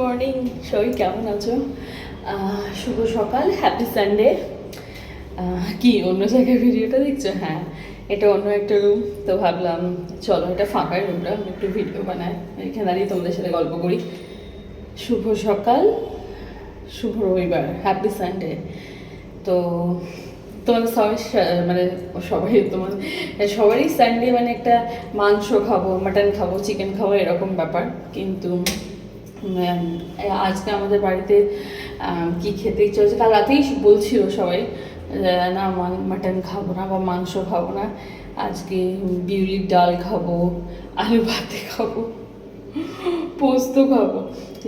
Morning, সবাই কেমন আছো? শুভ সকাল হ্যাপি সানডে কি, অন্য জায়গায় ভিডিওটা দেখছ? হ্যাঁ এটা অন্য একটা রুম তো ভাবলাম, চলো, এটা ফাঁকা রুমটা একটু ভিডিও বানাই। এখানে দাঁড়িয়ে তোমাদের সাথে গল্প করি। শুভ সকাল, শুভ রবিবার হ্যাপি সানডে তো তোমাদের সবাই মানে সবাই, তোমার, সবারই সানডে মানে একটা মাংস খাব মাটন খাব চিকেন খাব, এরকম ব্যাপার। কিন্তু আজকে আমাদের বাড়িতে কি খেতে ইচ্ছে হচ্ছে কাল রাতেই বলছিল সবাই না মাটন খাব না বা মাংস খাব না। আজকে বিউলির ডাল খাব, আলু ভাতে খাব, পোস্ত খাব।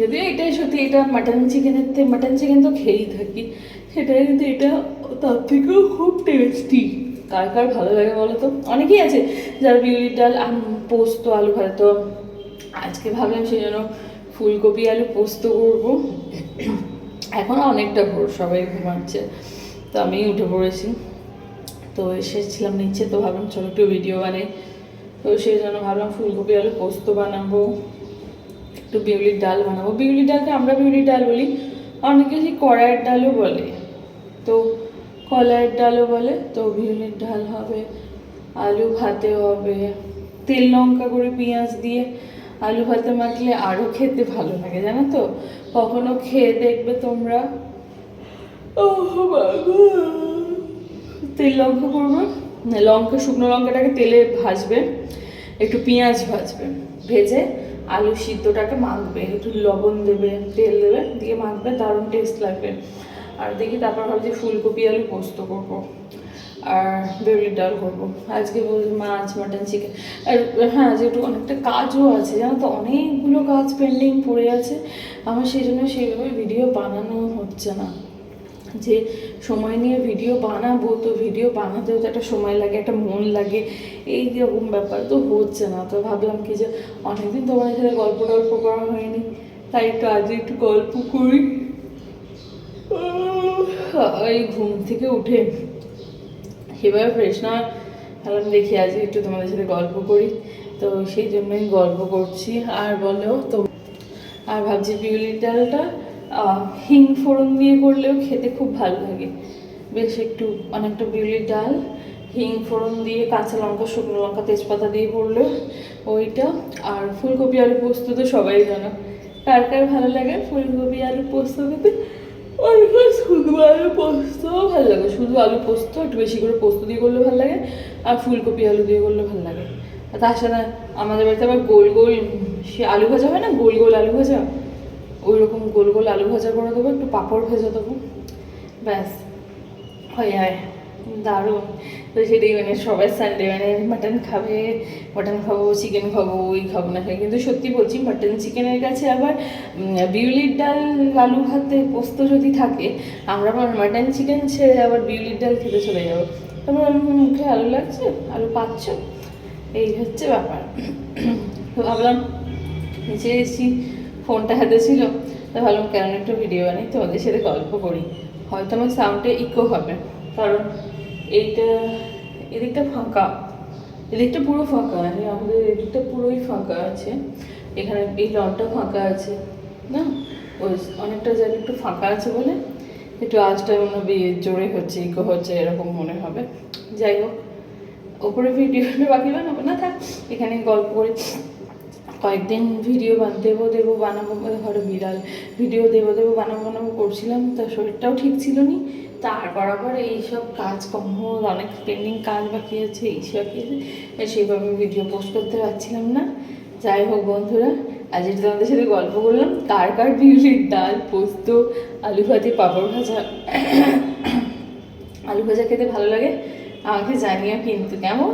যদিও এটাই সত্যি, এটা মাটন চিকেনের থেকে মাটন চিকেন তো খেয়েই থাকি। সেটাই কিন্তু এটা, তার থেকেও খুব টেস্টি কার কার ভালো লাগে বলো তো? অনেকেই আছে যারা বিউলির ডাল পোস্ত, আলু ভাতে। তো আজকে ভাবলাম সেই জন্য ফুলকপি, আলু পোস্ত করব। এখন অনেকটা ভোর, সবাই ঘুমাচ্ছে। তো আমি উঠে পড়েছি। তো এসেছিলাম নিচে, তো ভাবলাম ছোটো একটু ভিডিও বানাই। তো সেই জন্য ভাবলাম ফুলকপি, আলু পোস্ত বানাবো, একটু বিউলির ডাল বানাবো। বিউলির ডালকে আমরা বিউলির ডাল বলি, অনেকে সেই কড়াইয়ের ডালও বলে। তো কলাইয়ের ডালও বলে, তো বিউলির ডাল হবে, আলু ভাতে হবে, তেল লঙ্কা করে পেঁয়াজ দিয়ে আলু ভাতে মাখলে আরও খেতে ভালো লাগে, জানো তো? কখনো খেয়ে দেখবে তোমরা? বাবা। তেল লঙ্কা করবে। লঙ্কা, শুকনো লঙ্কাটাকে তেলে ভাজবে। একটু পেঁয়াজ ভাজবে। ভেজে আলু সিদ্ধটাকে মাখবে। একটু লবণ দেবে, তেল দেবে, দিয়ে মাখবে, দারুণ টেস্ট লাগবে। আর দেখি তারপর ভাবছি ফুলকপি আলু পোস্ত করব। আর বেগুলির ডাল করব। আজকে বলছি মাছ মাটন চিকেন আর হ্যাঁ যেহেতু অনেকটা কাজও আছে, জানো তো? অনেকগুলো কাজ পেন্ডিং পড়ে আছে। আমার সেই জন্য সেইভাবে ভিডিও বানানো হচ্ছে না। যে সময় নিয়ে ভিডিও বানাবো, তো ভিডিও বানাতেও তো একটা সময় লাগে, একটা মন লাগে। এই রকম ব্যাপার তো হচ্ছে না। তো ভাবলাম কি যে অনেকদিন তোমার সাথে গল্প টল্প করা হয়নি। তাই একটু আজ একটু গল্প করি। এই ঘুম থেকে উঠে সেভাবে ফ্রেশ না দেখি, আজকে একটু তোমাদের সাথে গল্প করি। তো সেই জন্যই গল্প করছি। আর বলো, তো আর ভাবছি বিউলির ডালটা হিং ফোড়ন দিয়ে করলেও খেতে খুব ভালো লাগে। বেশ একটু অনেকটা বিউলির ডাল, হিং ফোড়ন দিয়ে কাঁচা লঙ্কা, শুকনো লঙ্কা, তেজপাতা দিয়ে করলে ওইটা। আর ফুলকপি আলু পোস্ত তো সবাই জানো। কার কার ভালো লাগে ফুলকপি আলু পোস্ত খেতে? শুধু আলু পোস্ত ভালো লাগে। শুধু আলু পোস্ত, একটু বেশি করে পোস্ত দিয়ে করলে ভালো লাগে, আর ফুলকপি আলু দিয়ে করলে ভালো লাগে। আর তার সাথে আমাদের বাড়িতে আবার গোল গোল, সে আলু ভাজা হয় না? গোল গোল আলু ভাজা? ওই রকম গোল গোল আলু ভাজা করে দেবো, একটু পাঁপড় ভেজে দেবো। ব্যাস, হয় হয় দারুণ। তো সেটাই মানে সবাই সানডে মানে মাটন খাবে মাটন খাব চিকেন খাব, ওই খাব না খাই কিন্তু সত্যি বলছি মাটন চিকেনের কাছে আবার বিউলির ডাল আলু ভাতে পোস্ত যদি থাকে, আমরা আবার মাটন চিকেন ছেড়ে আবার বিউলির ডাল খেতে চলে যাব। তারপর মুখে আলু লাগছে, আলু পাচ্ছ? এই হচ্ছে ব্যাপার। তো ভাবলাম, নিচে এসেছি ফোনটা হাতে ছিল, তো ভাবলাম কেন একটু ভিডিও বানাই, তোমাদের সাথে গল্প করি। হয়তো আমার সাউন্ডে ইকো হবে। কারণ এইটা, এদিকটা ফাঁকা, এদিকটা পুরো ফাঁকা আছে আমাদের এদিকটা পুরোই ফাঁকা আছে। এখানে এই লনটা ফাঁকা আছে, না? ওই অনেকটা জায়গা একটু ফাঁকা আছে বলে, একটু আজটা মনে হবে জোরে হচ্ছে, ইকো হচ্ছে, এরকম মনে হবে। যাই হোক ওপরে ভিডিওটা বাকি বানাবো, না থাক এখানে গল্প করে। কয়েকদিন ভিডিও দেবো দেবো, বানাবো ঘরে বিড়াল ভিডিও দেবো দেবো, বানাবো বানাবো করছিলাম তার শরীরটাও ঠিক ছিল নি। তারপর আবার এইসব কাজ কম অনেক পেন্ডিং কাজ বাকি আছে এইসব সেইভাবে ভিডিও পোস্ট করতে পারছিলাম না। যাই হোক বন্ধুরা, আজ যেটা তোমাদের সাথে গল্প করলাম, কার কার বিউলির ডাল, পোস্ত, আলু ভাতে পাঁপড় ভাজা, আলু ভাজা খেতে ভালো লাগে, আমাকে জানিও কিন্তু, কেমন?